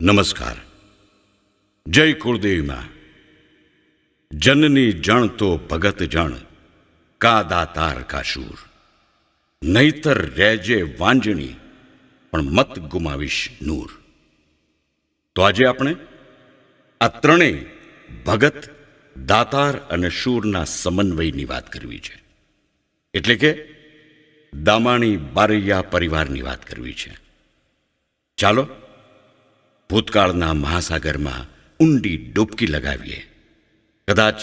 નમસ્કાર. જય કુળદેવીમાં જનની જણ તો ભગત જણ કા દાતાર કા શૂર નહીતર રહેજે વાંજણી, પણ મત ગુમાવીશ નૂર. તો આજે આપણે આ ત્રણેય ભગત, દાતાર અને શૂરના સમન્વયની વાત કરવી છે. એટલે કે દામાણી બારૈયા પરિવારની વાત કરવી છે. ચાલો ભૂતકાળના મહાસાગરમાં ઊંડી ડૂબકી લગાવીએ. કદાચ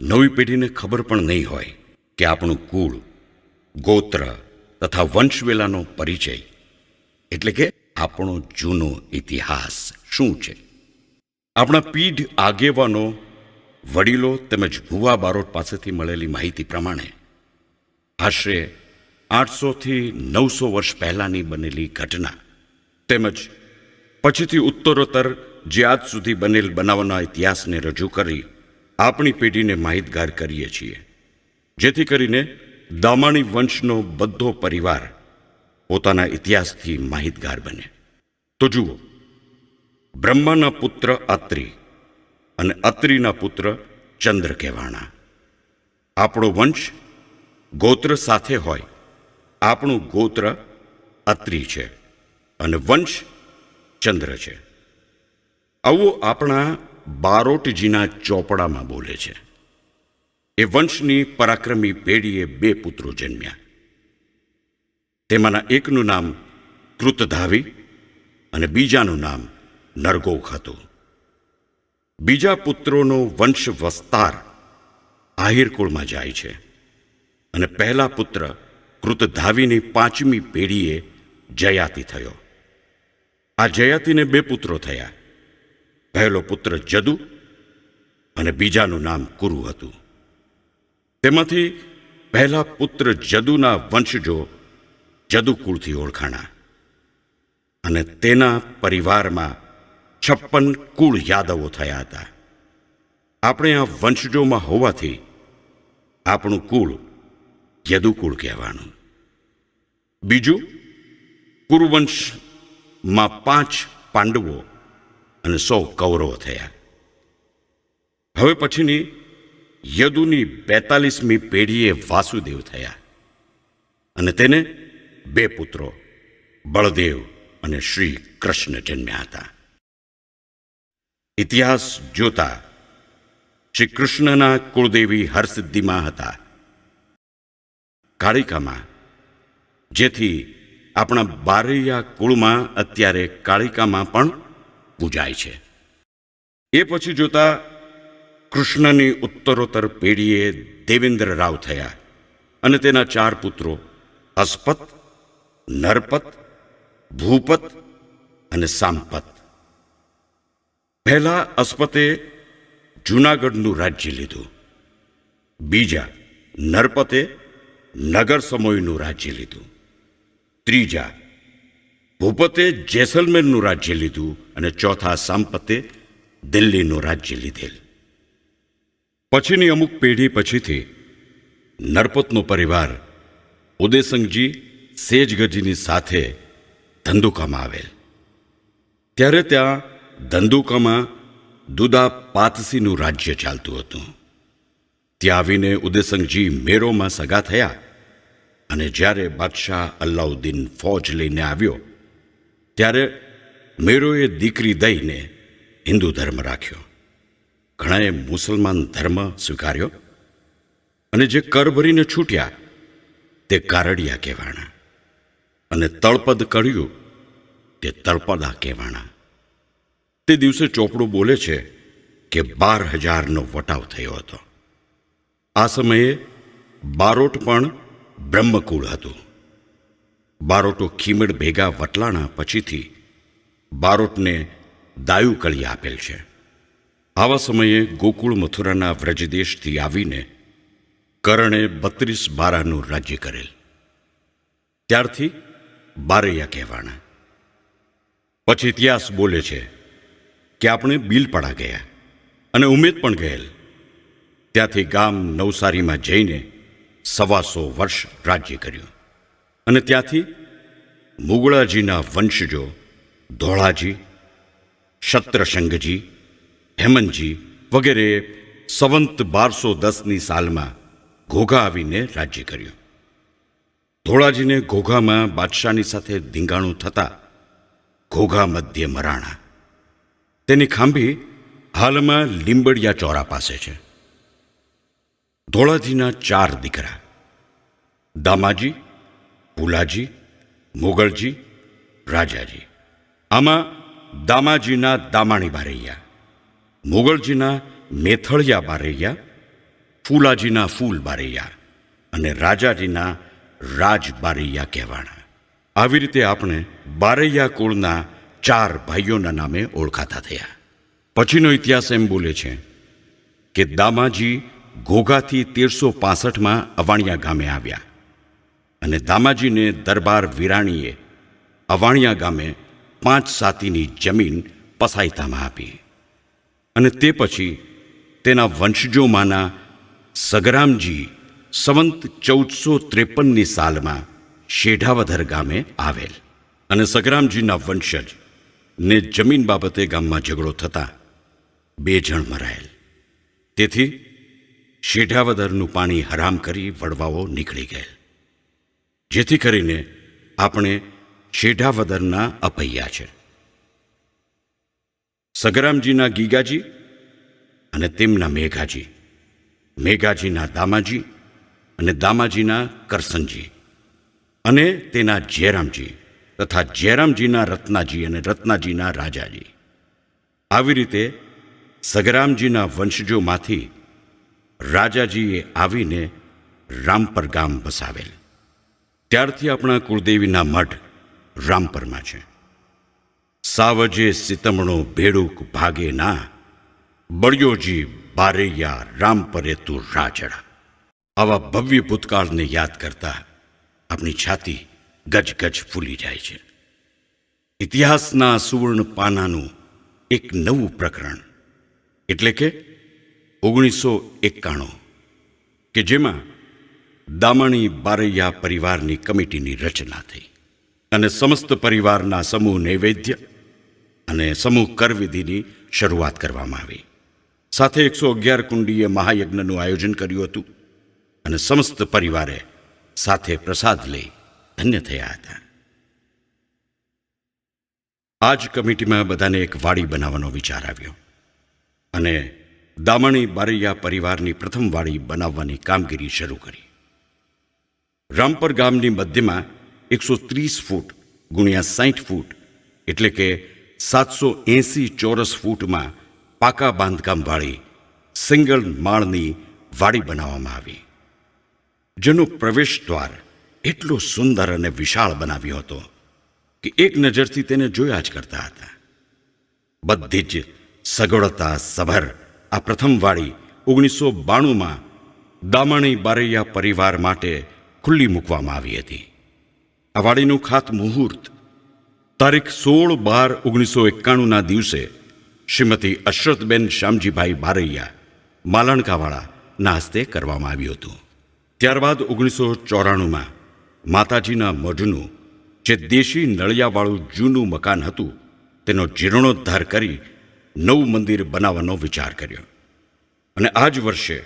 નવી પેઢીને ખબર પણ નહીં હોય કે આપણું કુળ, ગોત્ર તથા વંશવેલાનો પરિચય. એટલે કે આપણો જૂનો ઇતિહાસ શું છે? આપણા પીઢ આગેવાનો, વડીલો તેમજ ભુવા બારોટ પાસેથી મળેલી માહિતી પ્રમાણે આશરે આઠસોથી નવસો વર્ષ પહેલાંની બનેલી ઘટના તેમજ પછીથી ઉત્તરોત્તર જે આજ સુધી બનેલ બનાવના ઇતિહાસને રજૂ કરી આપણી પેઢીને માહિતગાર કરીએ છીએ. જેથી કરીને દામાણી વંશનો બધો પરિવાર પોતાના ઇતિહાસથી માહિતગાર બને. તો જુઓ, બ્રહ્માના પુત્ર અત્રિ અને અત્રિના પુત્ર ચંદ્ર કહેવાણા. આપણો વંશ ગોત્ર સાથે હોય. આપણું ગોત્ર અત્રિ છે. અને વંશ ચંદ્ર છે. આવું આપણા બારોટજીના ચોપડામાં બોલે છે. એ વંશની પરાક્રમી પેઢીએ બે પુત્રો જન્મ્યા. તેમાંના એકનું નામ કૃતધાવી અને બીજાનું નામ નરગોખ હતું. બીજા પુત્રોનો વંશ વસ્તાર આહિરકુળમાં જાય છે અને પહેલા પુત્ર કૃતધાવીની પાંચમી પેઢીએ જયાતિ થયો. આ જયાતિને બે પુત્રો થયા. પહેલો પુત્ર જદુ અને બીજાનું નામ કુરુ હતું. તેમાંથી પહેલા પુત્ર જદુના વંશજો જદુકુળથી ઓળખાણા અને તેના પરિવારમાં છપ્પન કુળ યાદવો થયા હતા. આપણે આ વંશજોમાં હોવાથી આપણું કુળ યદુકુળ કહેવાનું. બીજું કુરુવંશમાં પાંચ પાંડવો અને સો કૌરવો થયા. હવે પછીની યદુની બેતાલીસમી પેઢીએ વાસુદેવ થયા અને તેને બે પુત્રો, બળદેવ અને શ્રી કૃષ્ણ જન્મ્યા હતા. ઇતિહાસ જોતા શ્રી કૃષ્ણના કુળદેવી હરસિદ્ધિમાં હતા. કાળિકામાં, જેથી આપણા બારૈયા કુળમાં અત્યારે કાળિકામાં પણ પૂજાય છે. એ પછી જોતા કૃષ્ણની ઉત્તરોત્તર પેઢીએ દેવેન્દ્ર રાવ થયા અને તેના ચાર પુત્રો અસ્પત, નરપત, ભૂપત અને સાંપત પહેલા અસ્પતે જૂનાગઢનું રાજ્ય લીધું. બીજા નરપતે નગર સમોયનું રાજ્ય લીધું. ત્રીજા, ભૂપતે જેસલમેરનું રાજ્ય લીધું અને ચોથા સાંપતે દિલ્હીનું રાજ્ય લીધેલ. પછીની અમુક પેઢી પછીથી નરપતનો પરિવાર ઉદયસંગજી સેજગજીની સાથે ધંધુકામાં આવેલ. ત્યારે ત્યાં ધંધુકામાં દુદા પાતસીનું રાજ્ય ચાલતું હતું. ત્યાં આવીને ઉદયસંગજી મેરોમાં સગા થયા. અને જ્યારે બાદશાહ અલ્લાઉદ્દીન ફૌજ લઈને આવ્યો, ત્યારે મેરોએ દીકરી દઈને હિન્દુ ધર્મ રાખ્યો. ઘણાએ મુસલમાન ધર્મ સ્વીકાર્યો અને જે કર ભરીને છૂટ્યા, તે કારડિયા કહેવાણા. અને તળપદ કર્યું, તે તળપદા કહેવાણા. તે દિવસે ચોપડું બોલે છે કે બાર હજારનો વટાવ થયો હતો. આ સમયે બારોટ પણ બ્રહ્મકુળ હતું. બારોટો ખીમડ ભેગા વટલાણા પછીથી બારોટને દાયુ કળી આપેલ છે. આવા સમયે ગોકુળ મથુરાના વ્રજદેશથી આવીને કરણે બત્રીસ બારાનું રાજ્ય કરેલ. ત્યારથી બારૈયા કહેવાના. પછી ઇતિહાસ બોલે છે કે આપણે બિલપાડા ગયા અને ઉમેદ પણ ગયેલ. ત્યાંથી ગામ નવસારીમાં જઈને સવાસો વર્ષ રાજ્ય કર્યું. અને ત્યાંથી મુગળાજીના વંશજો ધોળાજી, શત્રસંઘજી, હેમંતજી વગેરે સંવંત બારસો દસની સાલમાં ઘોઘા આવીને રાજ્ય કર્યું. ધોળાજીને ઘોઘામાં બાદશાહની સાથે ધીંગાણું થતાં ઘોઘા મધ્ય મરાણા. તેની ખાંભી હાલમાં લીંબડિયા ચોરા પાસે છે. ધોળાજીના ચાર દીકરા. દામાજી, ભુલાજી, મોગલજી, રાજાજી. આમાં દામાજીના દામાણી બારૈયા મોગલજીના મેથળિયા બારૈયા ફૂલાજીના ફૂલ બારૈયા અને રાજાજીના રાજ બારૈયા કહેવાણા. આવી રીતે આપણે બારૈયા કુળના ચાર ભાઈઓના નામે ઓળખાતા થયા. પછીનો ઇતિહાસ એમ બોલે છે કે દામાજી ઘોઘાથી તેરસો પાસઠમાં અવાણિયા ગામે આવ્યા અને દામાજીને દરબાર વિરાણીએ અવાણિયા ગામે પાંચ સાતીની જમીન પસાયતામાં આપી. અને તે પછી તેના વંશજોમાંના સગરામજી સંવંત ચૌદસો ત્રેપનની સાલમાં શેઢાવધર ગામે આવેલ અને સગરામજીના વંશજ ને જમીન બાબતે ગામમાં ઝઘડો થતાં બે જણ મરાયેલ. તેથી શેઢાવદરનું પાણી હરામ કરી વડવાઓ નીકળી ગયેલ. જેથી કરીને આપણે શેઢાવદરના અપૈયા છે. સગરામજીના ગીગાજી અને તેમના મેઘાજી, મેઘાજીના દામાજી અને દામાજીના કરસનજી અને તેના જયરામજી તથા જયરામજીના રત્નાજી અને રત્નાજીના રાજાજી. આવી રીતે સગરામજીના વંશજોમાંથી રાજાજીએ આવીને રામપર ગામ વસાવેલ. ત્યારથી આપણા કુળદેવીના મઠ રામપરમાં છે. સાવજે સિતમણો ભેડુક ભાગે ના, બળિયોજી બારૈયા રામપરે તું રાજડા. આવા ભવ્ય ભૂતકાળને યાદ કરતા આપણી છાતી ગજગજ ફૂલી જાય છે. ઇતિહાસના સુવર્ણ પાનાનું એક નવું પ્રકરણ. એટલે કે ઓગણીસો એકાણું, કે જેમાં દામણી બારૈયા પરિવારની કમિટીની રચના થઈ અને સમસ્ત પરિવારના સમૂહ નૈવેદ્ય અને સમૂહ કરવિધિની શરૂઆત કરવામાં આવી. સાથે એકસો અગિયાર કુંડીએ મહાયજ્ઞનું આયોજન કર્યું હતું અને સમસ્ત પરિવારે સાથે પ્રસાદ લઈ ધન્ય થયા હતા. આ જ કમિટીમાં બધાને એક વાડી બનાવવાનો વિચાર આવ્યો અને દામણી બારૈયા પરિવારની પ્રથમ વાડી બનાવવાની કામગીરી શરૂ કરી. રામપર ગામની મધ્યમાં એકસો ત્રીસ ફૂટ ગુણ્યા સાઠ ફૂટ એટલે કે સાતસો એંસી ચોરસ ફૂટમાં પાકા બાંધકામવાળી સિંગલ માળની વાડી બનાવવામાં આવી. જેનો પ્રવેશ દ્વાર એટલો સુંદર અને વિશાળ બનાવ્યો હતો કે એક નજરથી તેને જોયા જ કરતા હતા. બધી જ સગવડતા સભર આ પ્રથમ વાડી ઓગણીસો બાણુંમાં દામણી બારૈયા પરિવાર માટે ખુલ્લી મૂકવામાં આવી હતી. આ વાડીનું ખાત મુહૂર્ત તારીખ સોળ બાર ઓગણીસો એકાણુંના દિવસે શ્રીમતી અશરતબેન શ્યામજીભાઈ બારૈયા માલણકાવાળાના હસ્તે કરવામાં આવ્યું હતું. ત્યારબાદ ઓગણીસો ચોરાણુંમાં માતાજીના મઢનું જે દેશી નળિયાવાળું જૂનું મકાન હતું, તેનો જીર્ણોદ્ધાર કરી નવું મંદિર બનાવવાનો વિચાર કર્યો. અને આ જ વર્ષે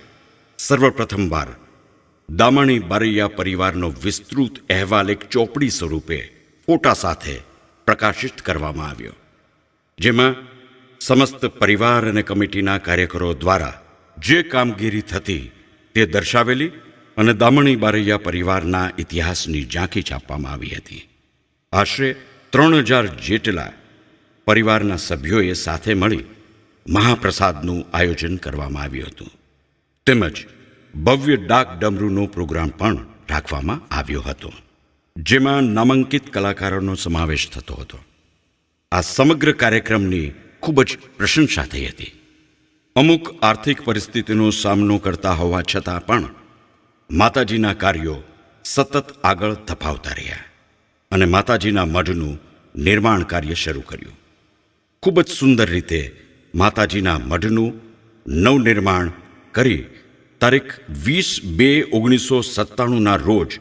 સર્વપ્રથમવાર દામણી બારૈયા પરિવારનો વિસ્તૃત અહેવાલ એક ચોપડી સ્વરૂપે ફોટા સાથે પ્રકાશિત કરવામાં આવ્યો. જેમાં સમસ્ત પરિવાર અને કમિટીના કાર્યકરો દ્વારા જે કામગીરી થતી તે દર્શાવેલી અને દામણી બારૈયા પરિવારના ઇતિહાસની ઝાંખી છાપવામાં આવી હતી. આશરે ત્રણ હજાર જેટલા પરિવારના સભ્યોએ સાથે મળી મહાપ્રસાદનું આયોજન કરવામાં આવ્યું હતું. તેમજ ભવ્ય ડાક ડમરૂનો પ્રોગ્રામ પણ રાખવામાં આવ્યો હતો, જેમાં નામાંકિત કલાકારોનો સમાવેશ થતો હતો. આ સમગ્ર કાર્યક્રમની ખૂબ જ પ્રશંસા થઈ હતી. અમુક આર્થિક પરિસ્થિતિનો સામનો કરતા હોવા છતાં પણ માતાજીના કાર્યો સતત આગળ ધપાવતા રહ્યા અને માતાજીના મઢનું નિર્માણ કાર્ય શરૂ કર્યું. ખૂબ જ સુંદર રીતે માતાજીના મઢનું નવનિર્માણ કરી તારીખ વીસ બે ઓગણીસો સત્તાણુંના રોજ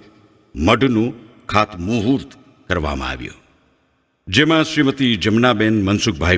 મઢનું ખાતમુહૂર્ત કરવામાં આવ્યું. જેમાં શ્રીમતી જમનાબેન મનસુખભાઈ